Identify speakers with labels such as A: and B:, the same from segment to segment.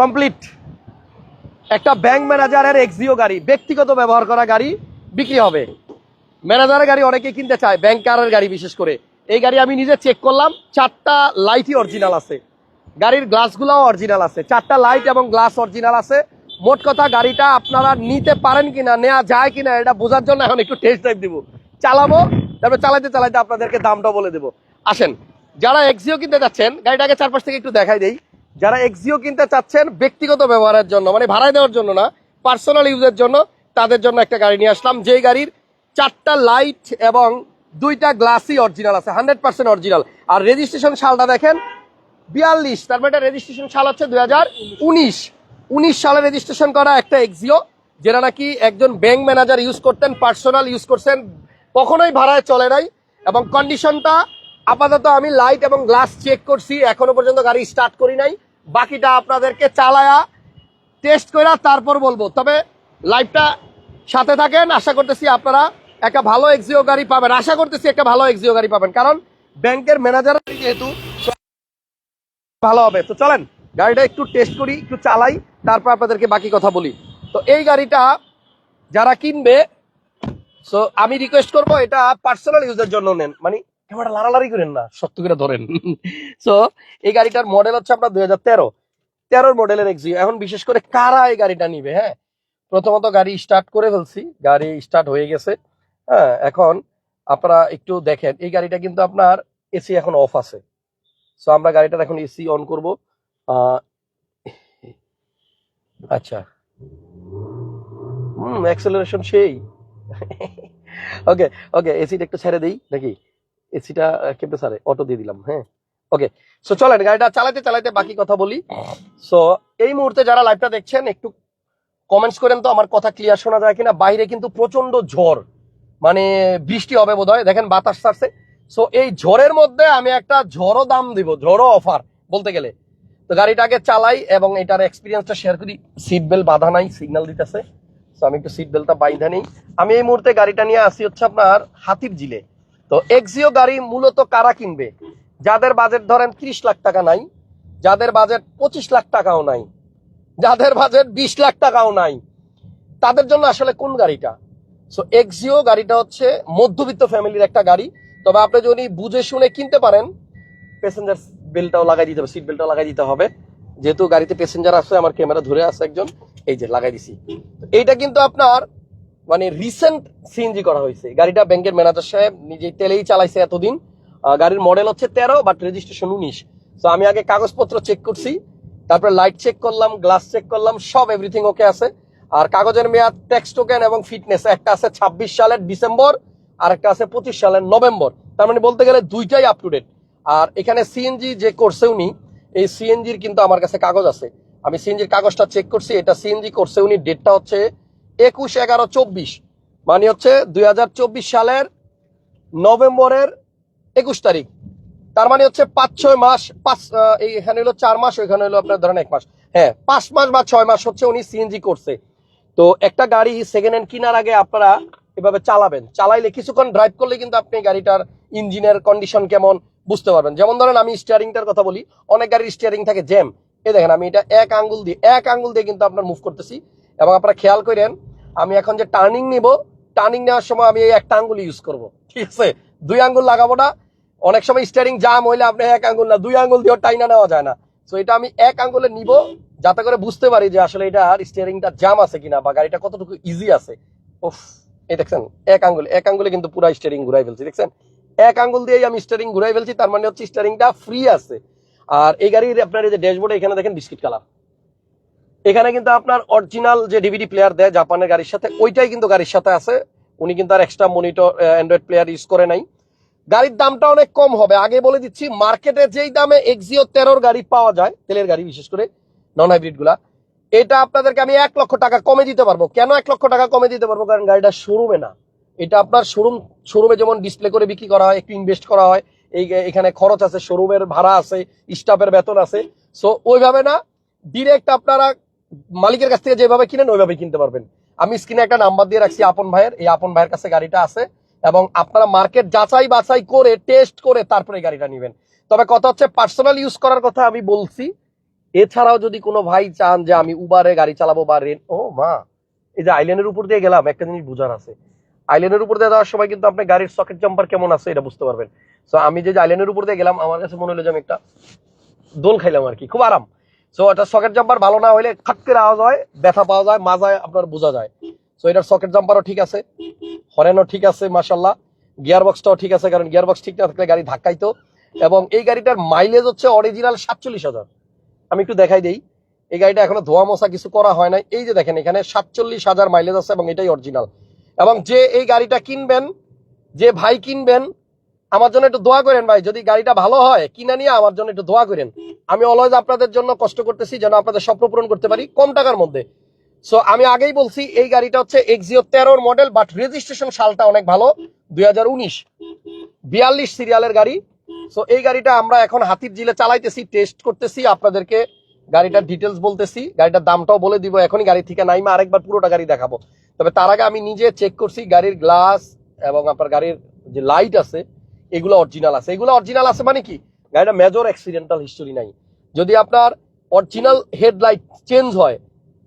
A: Complete. একটা bank ম্যানেজারের Axio গাড়ি, ব্যক্তিগত ব্যবহার করা গাড়ি বিক্রি হবে। ম্যানেজারের গাড়ি অনেকে কিনতে চায়, ব্যাংকারের গাড়ি বিশেষ করে। এই গাড়ি আমি নিজে চেক করলাম, চারটা লাইটই অরিজিনাল আছে। গাড়ির গ্লাসগুলোও অরিজিনাল আছে। চারটা লাইট এবং গ্লাস অরিজিনাল আছে। মোট কথা গাড়িটা আপনারা নিতে পারেন কিনা নেওয়া যায় কিনা, এটা বোঝার জন্য এখন একটু টেস্ট ড্রাইভ দিব। চালাবো, তারপরে চালাইতে চালাইতে আপনাদেরকে দামটা বলে দেবো। আসেন, যারা এক্সিও কিনতে যাচ্ছেন, গাড়িটাকে চারপাশ থেকে একটু দেখাই দেই। যারা এক্সিও কিনতে চাচ্ছেন ব্যক্তিগত ব্যবহারের জন্য মানে ভাড়ায় দেওয়ার জন্য না পার্সোনাল ইউজের জন্য তাদের জন্য একটা গাড়ি নিয়ে আসলাম। যেই গাড়ির চারটা লাইট এবং দুইটা গ্লাসই অরিজিনাল আছে হান্ড্রেড পার্সেন্ট অরিজিনাল আর রেজিস্ট্রেশন সালটা দেখেন, বিয়াল্লিশ, তার মানে রেজিস্ট্রেশন সাল হচ্ছে দুই হাজার উনিশ। উনিশ সালে রেজিস্ট্রেশন করা একটা এক্সিও যেটা নাকি একজন ব্যাংক ম্যানেজার ইউজ করতেন পার্সোনাল ইউজ করছেন, কখনোই ভাড়ায় চলে নাই। এবং কন্ডিশনটা আপাতত আমি লাইট এবং গ্লাস চেক করছি, এখনও পর্যন্ত গাড়ি স্টার্ট করি নাই। বাকিটা আপনাদেরকে চালায়া টেস্ট করে তারপর বলব। তবে লাইভটা সাথে থাকেন, আশা করতেছি আপনারা একটা ভালো এক্সিও গাড়ি পাবেন। আশা করতেছি একটা ভালো এক্সিও গাড়ি পাবেন, কারণ ব্যাংকের ম্যানেজার যেহেতু ভালো হবে। তো চলেন, গাড়িটা একটু টেস্ট করি, একটু চালাই, তারপর আপনাদেরকে বাকি কথা বলি। তো এই গাড়িটা যারা কিনবে সো আমি রিকোয়েস্ট করব, এটা পার্সোনাল ইউজের জন্য নেন। মানে ক্যামেরা লাড়ালাড়ি করেন না, শক্ত করে ধরেন। সো এই গাড়িটার মডেল হচ্ছে আপনার দুই হাজার তেরো। তেরোর মডেলের এক্সিও এখন বিশেষ করে কারা এই গাড়িটা নিবে হ্যাঁ? প্রথমত গাড়ি স্টার্ট করে ফেলছি, গাড়ি স্টার্ট হয়ে গেছে। হ্যাঁ এখন আপনারা একটু দেখেন, এই গাড়িটা কিন্তু আপনার এসি এখন অফ আছে। সো আমরা গাড়িটার এখন এসি অন করব। আচ্ছা। হুম অ্যাক্সেলারেশন সেই। ওকে ওকে এসিটা একটু ছেড়ে দেই নাকি এসিটা কেমনে ছাড়ে অটো দিয়ে দিলাম হ্যাঁ? ওকে সো চলেন, গাড়িটা চালাতে চালাতে বাকি কথা বলি। সো এই মুহূর্তে যারা লাইভটা দেখছেন, একটু কমেন্টস করেন তো, আমার কথা ক্লিয়ার শোনা যায় কিনা। বাইরে কিন্তু প্রচণ্ড ঝড় মানে বৃষ্টি হবে বোধহয়। দেখেন বাতাস ছাড়ছে। সো এই ঝড়ের মধ্যে আমি একটা ঝড়ো দাম দিব ঝড়ো অফার বলতে গেলে। তো গাড়িটাকে চালাই এবং এটার এক্সপিরিয়েন্সটা শেয়ার করি। সিট বেল্ট বাধা নাই সিগন্যাল দিতেছে। সো আমি একটু সিট বেল্টটা বাইধা নেই। আমি এই মুহূর্তে গাড়িটা নিয়ে আসি হচ্ছে আপনার হাতির জিলে তো এক্সিও গাড়ি মূলত কারা কিনবে? যাদের বাজেট ধরেন ত্রিশ লাখ টাকা নাই, যাদের বাজেট পঁচিশ লাখ টাকাও নাই, যাদের বাজেট বিশ লাখ টাকাও নাই, তাদের জন্য আসলে কোন গাড়িটা? সো এক্সিও গাড়িটা হচ্ছে মধ্যবিত্ত ফ্যামিলির একটা গাড়ি। তবে আপনি যদি বুঝে শুনে কিনতে পারেন প্যাসেঞ্জার বেলটাও লাগাই দিতে হবে সিট বেল্টটাও লাগাই দিতে হবে। যেহেতু গাড়িতে প্যাসেঞ্জার আছে, আমার ক্যামেরা ধরে আছে একজন, এই যে লাগাই দিছি। এইটা কিন্তু আপনার মানে রিসেন্ট সিএনজি করা হয়েছে। গাড়িটা ব্যাংকের ম্যানেজার সাহেব নিজেই তেলেই চালাইছে এতদিন। গাড়ির মডেল হচ্ছে তেরো বাট রেজিস্ট্রেশন উনিশ। তো আমি আগে কাগজপত্র চেক করছি, তারপরে লাইট চেক করলাম গ্লাস চেক করলাম, সব এভরিথিং ওকে আছে। আর কাগজের মেয়াদ ট্যাক্স টোকেন এবং ফিটনেস একটা আছে ছাব্বিশ সালের ডিসেম্বর, আর একটা আছে পঁচিশ সালের নভেম্বর। তার মানে বলতে গেলে দুইটাই আপ টু ডেট আর এখানে সিএনজি যে করছে উনি, এই সিএনজির কিন্তু আমার কাছে কাগজ আছে। আমি সিএনজির কাগজটা চেক করছি, এটা সিএনজি করছে উনি ডেটটা হচ্ছে একুশ এগারো চব্বিশ মানে হচ্ছে দুই হাজার চব্বিশ সালের নভেম্বরের একুশ তারিখ। তার মানে হচ্ছে পাঁচ, ছয় মাস, পাঁচ এখানে হলো চার মাস, ওইখানে হলো আপনার ধরেন এক মাস। হ্যাঁ পাঁচ মাস বা ছয় মাস হচ্ছে উনি সিএনজি করছে। তো একটা গাড়ি সেকেন্ড হ্যান্ড কেনার আগে আপনারা এভাবে চালাবেন। চালাইলে কিছুক্ষণ ড্রাইভ করলে কিন্তু আপনি গাড়িটার ইঞ্জিনের কন্ডিশন কেমন বুঝতে পারবেন। যেমন ধরেন আমি স্টিয়ারিংটার কথা বলি, অনেক গাড়ির স্টিয়ারিং থাকে জ্যাম। এ দেখেন আমি এটা এক আঙ্গুল দিয়ে, এক আঙ্গুল দিয়ে কিন্তু আপনার মুভ করতেছি। এবং আপনারা খেয়াল করেন আমি এখন যে টার্নিং নিব টার্নিং নেওয়ার সময় আমি এই একটা আঙ্গুল ইউজ করব। ঠিক আছে? দুই আঙ্গুল লাগাবো না। অনেক সময় স্টিয়ারিং জাম হইলে আপনি এক আঙ্গুল না, দুই আঙ্গুল দিয়েও টাইনা নেওয়া যায় না। তো এটা আমি এক আঙ্গুলে নিব, যাতে করে বুঝতে পারি যে আসলে এটা আর স্টিয়ারিংটা জাম আছে কিনা বা গাড়িটা কতটুকু ইজি আছে। উফ, এই দেখছেন, এক আঙ্গুল, এক আঙ্গুলে কিন্তু পুরা স্টিয়ারিং ঘুরাই ফেলছি, দেখছেন? এক আঙ্গুল দিয়েই আমি স্টিয়ারিং ঘুরাই ফেলছি, তার মানে হচ্ছে স্টিয়ারিংটা ফ্রি আছে। আর এই গাড়ির আপনার এই যে ড্যাশবোর্ডে এখানে দেখেন বিস্কিট কালার এখানে কিন্তু আপনার অরিজিনাল যে ডিভিডি প্লেয়ার দেয় জাপানের গাড়ির সাথে, ওইটাই কিন্তু গাড়ির সাথে আছে। উনি কিন্তু আর extra monitor Android player use করে নাই। গাড়ির দামটা অনেক কম হবে। আগে বলে দিচ্ছি মার্কেটে যেই দামে এক্সিও তেরোর গাড়ি পাওয়া যায়, তেলের গাড়ি বিশেষ করে নন হাইব্রিডগুলা, এটা আপনাদেরকে আমি এক লক্ষ টাকা কমে দিতে পারব। কেন এক লক্ষ টাকা কমে দিতে পারব? কারণ গাড়িটা শোরুমে না। এটা আপনার শোরুম শোরুমে যেমন ডিসপ্লে করে বিক্রি করা হয়, একটু ইনভেস্ট করা হয়, এই, এখানে খরচ আছে শোরুমের ভাড়া আছে স্টাফের বেতন আছে। সো ওইভাবে না ডিরেক্ট আপনারা মালিকের কাছ থেকে যেভাবে কিনেন, ওইভাবে কিনতে পারবেন। আমি স্ক্রিনে একটা নাম্বার দিয়ে রাখছি আপন ভাইয়ের। এই আপন ভাইয়ের কাছে গাড়িটা আছে এবং আপনারা মার্কেট যাচাই বাছাই করে, টেস্ট করে তারপরে গাড়িটা নেবেন। তবে কথা হচ্ছে, পার্সোনাল ইউজ করার কথা আমি বলছি। এছাড়াও যদি কোনো ভাই চান যে আমি উবারে গাড়ি চালাবো বা রেন ও মা, এই যে আইল্যান্ডের উপর দিয়ে গেলাম, একটা জিনিস বুঝার আছে। আইল্যান্ডের উপর দিয়ে যাওয়ার সময় কিন্তু আপনি গাড়ির সকেট জাম্পার কেমন আছে এটা বুঝতে পারবেন। সো আমি যে আইল্যান্ডের উপর দিয়ে গেলাম, আমার কাছে মনে হলো যে আমি একটা দোল খাইলাম আর কি, খুব আরাম। সো এটা সকেট জাম্পার ভালো না হলে খাটকের আওয়াজ হয়, ব্যথা পাওয়া যায় মাজায় আপনার বোঝা যায়। সো এটার সকেট জাম্পারও ঠিক আছে হরেনও ঠিক আছে মাসাল্লাহ গিয়ার বক্সটাও ঠিক আছে, কারণ গিয়ার বক্স ঠিক না থাকলে গাড়ি ধাক্কাইতো। এবং এই গাড়িটার মাইলেজ হচ্ছে অরিজিনাল সাতচল্লিশ হাজার। আমি একটু দেখাই দেই, এই গাড়িটা এখনও ধোয়া মশা কিছু করা হয় নাই। এই যে দেখেন, এখানে সাতচল্লিশ হাজার মাইলেজ আছে এবং এটাই অরিজিনাল এবং যে এই গাড়িটা কিনবেন, যে ভাই কিনবেন আমার জন্য একটু দোয়া করেন ভাই, যদি গাড়িটা ভালো হয়, কিনা নিয়ে আমার জন্য একটু দোয়া করেন। আমি অলওয়েজ আপনাদের জন্য কষ্ট করতেছি, যেন আপনাদের স্বপ্ন পূরণ করতে পারি কম টাকার মধ্যে। সো আমি আগেই বলছি, এই গাড়িটা হচ্ছে এক্সিও তেরোর মডেল বাট রেজিস্ট্রেশন সালটা অনেক ভালো, দুই হাজার উনিশ। বিয়াল্লিশ সিরিয়ালের গাড়ি। সো এই গাড়িটা আমরা এখন হাতির জিলে চালাইতেছি টেস্ট করতেছি, আপনাদেরকে গাড়িটার ডিটেলস বলতেছি। গাড়িটার দামটাও বলে দিব, এখনই গাড়ি থেকে নাইমা আরেকবার পুরোটা গাড়ি দেখাবো। তবে তার আগে আমি নিজে চেক করছি, গাড়ির গ্লাস এবং আপনার গাড়ির যে লাইট আছে এগুলো অরিজিনাল আছে। এগুলো অরিজিনাল আছে মানে কি? গাড়িটা মেজর অ্যাক্সিডেন্টাল হিস্টোরি নাই। যদি আপনার অরিজিনাল হেডলাইট চেঞ্জ হয়,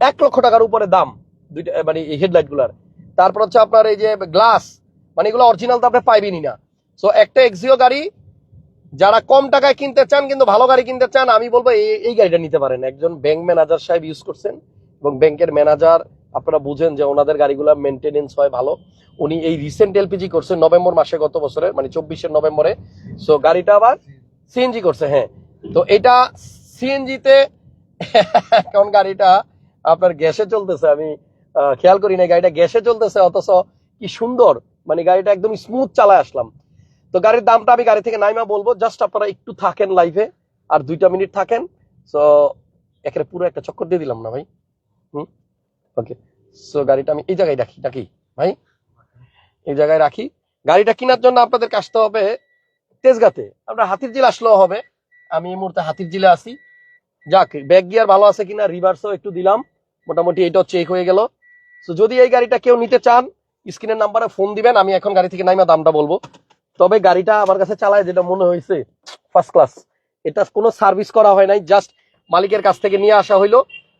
A: এক লক্ষ টাকার উপরে দাম, দুইটা মানে এই হেডলাইটগুলার। তারপর হচ্ছে আপনার এই যে গ্লাস মানে এগুলো অরিজিনাল তো আপনি পাইবেনই না। সো একটা এক্সিও গাড়ি, যারা কম টাকায় কিনতে চান কিন্তু ভালো গাড়ি কিনতে চান, আমি বলব এই গাড়িটা নিতে পারেন। একজন ব্যাংক ম্যানেজার সাহেব ইউজ করছেন এবং ব্যাংকের ম্যানেজার আপনারা বুঝেন যে ওনাদের গাড়িগুলো মেনটেনেন্স হয় ভালো। উনি এই রিসেন্ট এলপিজি করছেন নভেম্বর মাসে গত বছরের মানে চব্বিশে নভেম্বরে। সো গাড়িটা আবার সিএনজি করছে হ্যাঁ। তো এটা সিএনজিতে কোন গাড়িটা আপনার গ্যাসে চলতেছে, আমি খেয়াল করি না গাড়িটা গ্যাসে চলতেছে, অথচ কি সুন্দর। মানে গাড়িটা একদম স্মুথ চালায় আসলাম। তো গাড়ির দামটা আমি গাড়ি থেকে নাইমা বলব জাস্ট আপনারা একটু থাকেন লাইভে আর দুইটা মিনিট থাকেন। সো একেবারে পুরো একটা চক্কর দিয়ে দিলাম না ভাই? হুম? ওকে সো গাড়িটা আমি এই জায়গায় রাখি নাকি ভাই, এই জায়গায় রাখি। গাড়িটা কেনার জন্য আপনাদেরকে আসতে হবে তেজগাতে। আপনার হাতির জিল আসলেও হবে। আমি এই মুহূর্তে হাতির জিলে আছি। যাক ব্যাক গিয়ার ভালো আছে কিনা রিভার্সও একটু দিলাম। মোটামুটি এইটাও চেক হয়ে গেল। তো যদি এই গাড়িটা কেউ নিতে চান, স্ক্রিনের নাম্বারে ফোন দিবেন, আমি এখন গাড়ি থেকে নাইমা দামটা বলব। তবে গাড়িটা আমার কাছে চালায়, যেটা মনে হয়েছে ফার্স্ট ক্লাস এটা কোনো সার্ভিস করা হয় নাই জাস্ট মালিকের কাছ থেকে নিয়ে আসা হইল।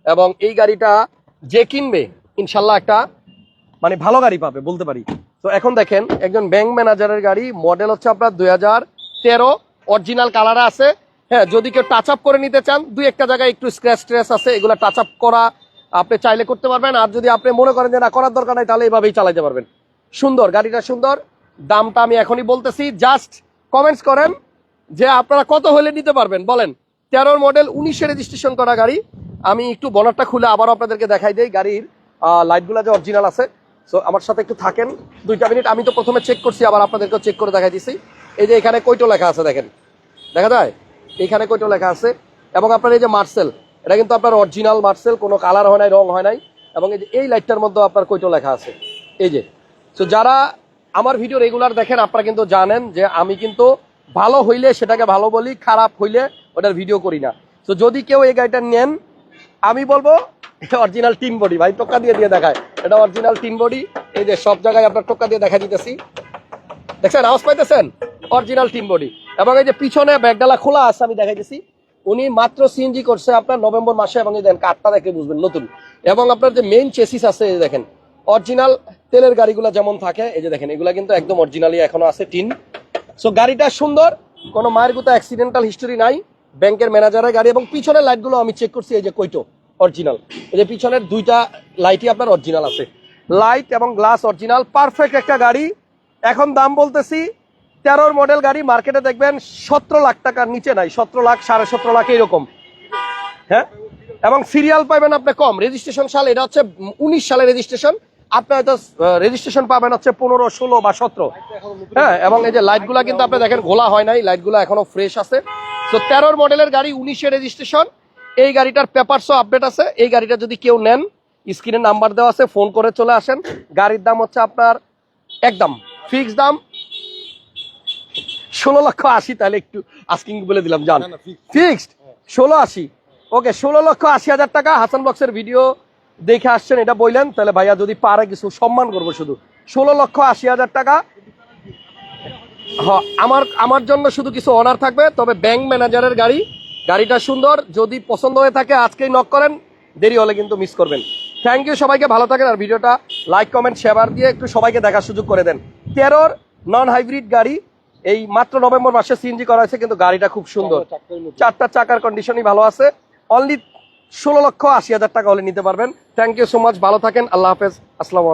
A: এবং এই গাড়িটা যে কিনবে, ইনশাল্লাহ একটা মানে ভালো গাড়ি পাবে, বলতে পারি। তো এখন দেখেন, একজন ব্যাংক ম্যানেজারের গাড়ি, মডেল হচ্ছে আপনার দুই হাজার তেরো অরিজিনাল কালারে আছে। হ্যাঁ যদি কেউ টাচ আপ করে নিতে চান, দুই একটা জায়গায় একটু স্ক্র্যাচ ট্রেস আছে, এগুলো টাচ আপ করা আপনি চাইলে করতে পারবেন। আর যদি আপনি মনে করেন যে না, করার দরকার নাই, তাহলে এইভাবেই চালাতে পারবেন। সুন্দর, গাড়িটা সুন্দর। দামটা আমি এখনই বলতেছি জাস্ট কমেন্টস করেন যে আপনারা কত হলে নিতে পারবেন, বলেন। তেরোর মডেল উনিশে রেজিস্ট্রেশন করা গাড়ি। আমি একটু বনারটা খুলে আবারও আপনাদেরকে দেখাই দিই গাড়ির লাইটগুলো যে অরিজিনাল আছে। সো আমার সাথে একটু থাকেন। দুইটা মিনিট আমি তো প্রথমে চেক করছি, আবার আপনাদেরকেও চেক করে দেখাই দিছি। এই যে এখানে কইটো লেখা আছে দেখেন। দেখা যায়? এখানে কইটো লেখা আছে? এবং আপনার এই যে মার্সেল এটা কিন্তু আপনার অরিজিনাল মার্সেল কোনো কালার হয় নাই, রং হয় নাই। এবং এই যে এই লাইটটার মধ্যে আপনার কইটো লেখা আছে? এই যে। সো যারা আমার ভিডিও রেগুলার দেখেন, আপনারা কিন্তু জানেন যে আমি কিন্তু ভালো হইলে সেটাকে ভালো বলি, খারাপ হইলে ওটার ভিডিও করি না। তো যদি কেউ এই গাড়িটা নেন আমি বলব অরিজিনাল টিন বডি ভাই, টোকা দিয়ে দিয়ে দেখায়। এটা অরিজিনাল টিন বডি এই যে সব জায়গায় আপনার টোকা দিয়ে দেখা দিতেছি। দেখছেন, আওয়াজ পাইতেছেন? অরিজিনাল টিন বডি এবং এই যে পিছনে ব্যাগডালা খোলা আছে, আমি দেখাইতেছি উনি মাত্র সিএনজি করছে আপনার নভেম্বর মাসে, এবং এই দেখেন কাঠটা দেখে বুঝবেন, নতুন। এবং আপনার যে মেইন চেসিস আছে, এই দেখেন অরিজিনাল তেলের গাড়িগুলো যেমন থাকে, এই যে দেখেন, এগুলা কিন্তু একদম অরিজিনালি এখনও আছে টিন। সো গাড়িটা সুন্দর, কোনো মায়ের গুতো অ্যাক্সিডেন্টাল হিস্টোরি নাই। ব্যাংকের ম্যানেজারের গাড়ি এবং পিছনের লাইটগুলো আমি চেক করছি, এই যে কইটো অরিজিনাল এই যে পিছনের দুইটা লাইটই আপনার অরিজিনাল আছে। লাইট এবং গ্লাস অরিজিনাল পারফেক্ট একটা গাড়ি। এখন দাম বলতেছি, তেরোর মডেল গাড়ি মার্কেটে দেখবেন সতেরো লাখ টাকার নিচে নাই, সতেরো লাখ, সাড়ে সতেরো লাখ এইরকম হ্যাঁ? এবং সিরিয়াল পাবেন আপনি কম। রেজিস্ট্রেশন সাল, এটা হচ্ছে উনিশ সালের রেজিস্ট্রেশন আপনি হয়তো রেজিস্ট্রেশন পাবেন হচ্ছে পনেরো, ষোলো বা সতেরো। হ্যাঁ? এবং এই যে লাইটগুলা কিন্তু আপনি দেখেন, ঘোলা হয় নাই লাইটগুলো এখনও ফ্রেশ আছে। তো তেরোর মডেলের গাড়ি উনিশে রেজিস্ট্রেশন এই গাড়িটার পেপারসও আপডেট আছে। এই গাড়িটা যদি কেউ নেন স্ক্রিনে নাম্বার দেওয়া আছে ফোন করে চলে আসেন। গাড়ির দাম হচ্ছে আপনার একদম ফিক্স দাম। ষোলো লক্ষ আশি তাহলে একটু আস্কিং বলে দিলাম জান। ফিক্সড ষোলো আশি। ওকে ষোলো লক্ষ আশি হাজার টাকা। হাসান বক্সের ভিডিও দেখে আসছেন এটা বললেন। তাহলে ভাইয়া যদি পারে কিছু সম্মান করব শুধু। ষোলো লক্ষ আশি হাজার টাকা। হ আমার আমার জন্য শুধু কিছু অনার থাকবে তবে ব্যাংক ম্যানেজারের গাড়ি গাড়িটা সুন্দর যদি পছন্দ হয়ে থাকে আজকেই নক করেন দেরি হলে কিন্তু মিস করবেন। থ্যাংক ইউ সবাইকে ভালো থাকেন আর ভিডিওটা লাইক কমেন্ট শেয়ার দিয়ে একটু সবাইকে দেখার সুযোগ করে দেন। তেরোর নন হাইব্রিড গাড়ি এই মাত্র নভেম্বর মাসে সিএনজি করা হয়েছে কিন্তু গাড়িটা খুব সুন্দর। চারটা চাকার কন্ডিশনই ভালো আছে। অনলি ষোলো লক্ষ আশি হাজার টাকা হলে নিতে পারবেন। থ্যাংক ইউ সো মাচ ভালো থাকেন আল্লাহ হাফেজ আসসালামু